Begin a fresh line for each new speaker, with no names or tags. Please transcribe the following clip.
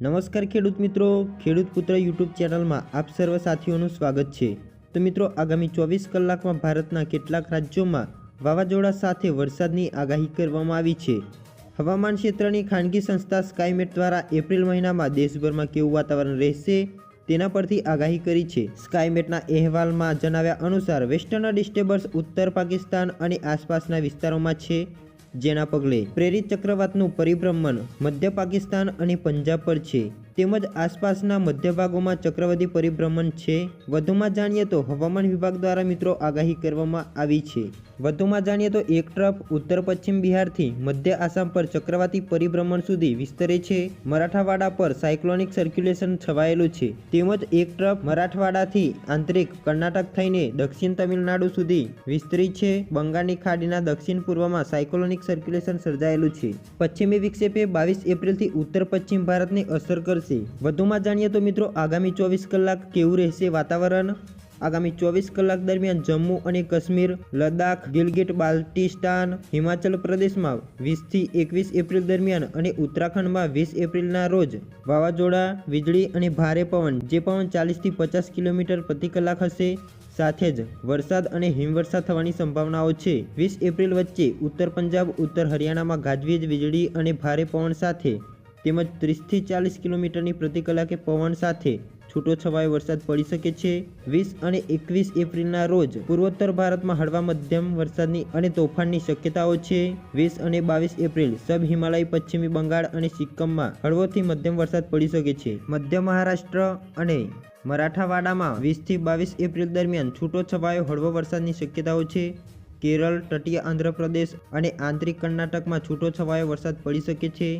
નમસ્કાર ખેડૂત મિત્રો. ખેડૂત પુત્ર યુટ્યુબ ચેનલમાં આપ સર્વ સાથીઓનું સ્વાગત છે. તો મિત્રો, આગામી ચોવીસ કલાકમાં ભારતના કેટલાક રાજ્યોમાં વાવાઝોડા સાથે વરસાદની આગાહી કરવામાં આવી છે. હવામાન ક્ષેત્રની ખાનગી સંસ્થા સ્કાયમેટ દ્વારા એપ્રિલ મહિનામાં દેશભરમાં કેવું વાતાવરણ રહેશે તેના પરથી આગાહી કરી છે. સ્કાયમેટના અહેવાલમાં જણાવ્યા અનુસાર, વેસ્ટર્ન ડિસ્ટર્બન્સ ઉત્તર પાકિસ્તાન અને આસપાસના વિસ્તારોમાં છે. જેના પગલે પ્રેરિત ચક્રવાતનું પરિભ્રમણ મધ્ય પાકિસ્તાન અને પંજાબ પર છે. તેમજ આસપાસના મધ્ય ભાગોમાં ચક્રવાતી પરિભ્રમણ છે. વધુમાં જાણીએ તો હવામાન વિભાગ દ્વારા મિત્રો આગાહી કરવામાં આવી છે. વધુમાં જાણીએ તો એક ટ્રફ ઉત્તર પશ્ચિમ બિહારથી મધ્ય આસામ પર ચક્રવાતી પરિભ્રમણ સુધી વિસ્તરે છે. મરાઠાવાડા પર સાયક્લોનિક સર્ક્યુલેશન છવાયેલું છે. તેમજ એક ટ્રફ મરાઠવાડાથી આંતરિક કર્ણાટક થઈને દક્ષિણ તમિલનાડુ સુધી વિસ્તરી છે. બંગાળની ખાડીના દક્ષિણ પૂર્વમાં સાયક્લોનિક સર્ક્યુલેશન સર્જાયેલું છે. પશ્ચિમી વિક્ષેપે બાવીસ એપ્રિલથી ઉત્તર પશ્ચિમ ભારતને અસર કરશે. વધુમાં જાણીએ તો મિત્રો, આગામી ચોવીસ કલાક કેવું રહેશે વાતાવરણ? આગામી ચોવીસ કલાક દરમિયાન જમ્મુ અને કાશ્મીર, લદ્દાખ, ગિલગિટ, બાલ્ટિસ્તાન, હિમાચલ પ્રદેશમાં વીસથી એકવીસ એપ્રિલ દરમિયાન અને ઉત્તરાખંડમાં વીસ એપ્રિલના રોજ વાવાઝોડા, વીજળી અને ભારે પવન, જે પવન ચાલીસથી પચાસ કિલોમીટર પ્રતિ કલાક હશે. સાથે જ વરસાદ અને હિમવર્ષા થવાની સંભાવનાઓ છે. વીસ એપ્રિલ વચ્ચે ઉત્તર પંજાબ, ઉત્તર હરિયાણામાં ગાજવીજ, વીજળી અને ભારે પવન સાથે તેમજ ત્રીસથી ચાલીસ કિલોમીટરની પ્રતિ કલાકે પવન સાથે છૂટો છવાયો વરસાદ પડી શકે છે. વીસ અને એકવીસ એપ્રિલના રોજ પૂર્વોત્તર ભારતમાં હળવા મધ્યમ વરસાદની અને તોફાનની શક્યતાઓ છે. વીસ અને બાવીસ એપ્રિલ સબ હિમાલય, પશ્ચિમી બંગાળ અને સિક્કમમાં હળવોથી મધ્યમ વરસાદ પડી શકે છે. મધ્ય મહારાષ્ટ્ર અને મરાઠાવાડામાં વીસથી બાવીસ એપ્રિલ દરમિયાન છૂટો છવાયો હળવો વરસાદની શક્યતાઓ છે. કેરળ, તટીય આંધ્રપ્રદેશ અને આંતરિક કર્ણાટકમાં છૂટો છવાયો વરસાદ પડી શકે છે.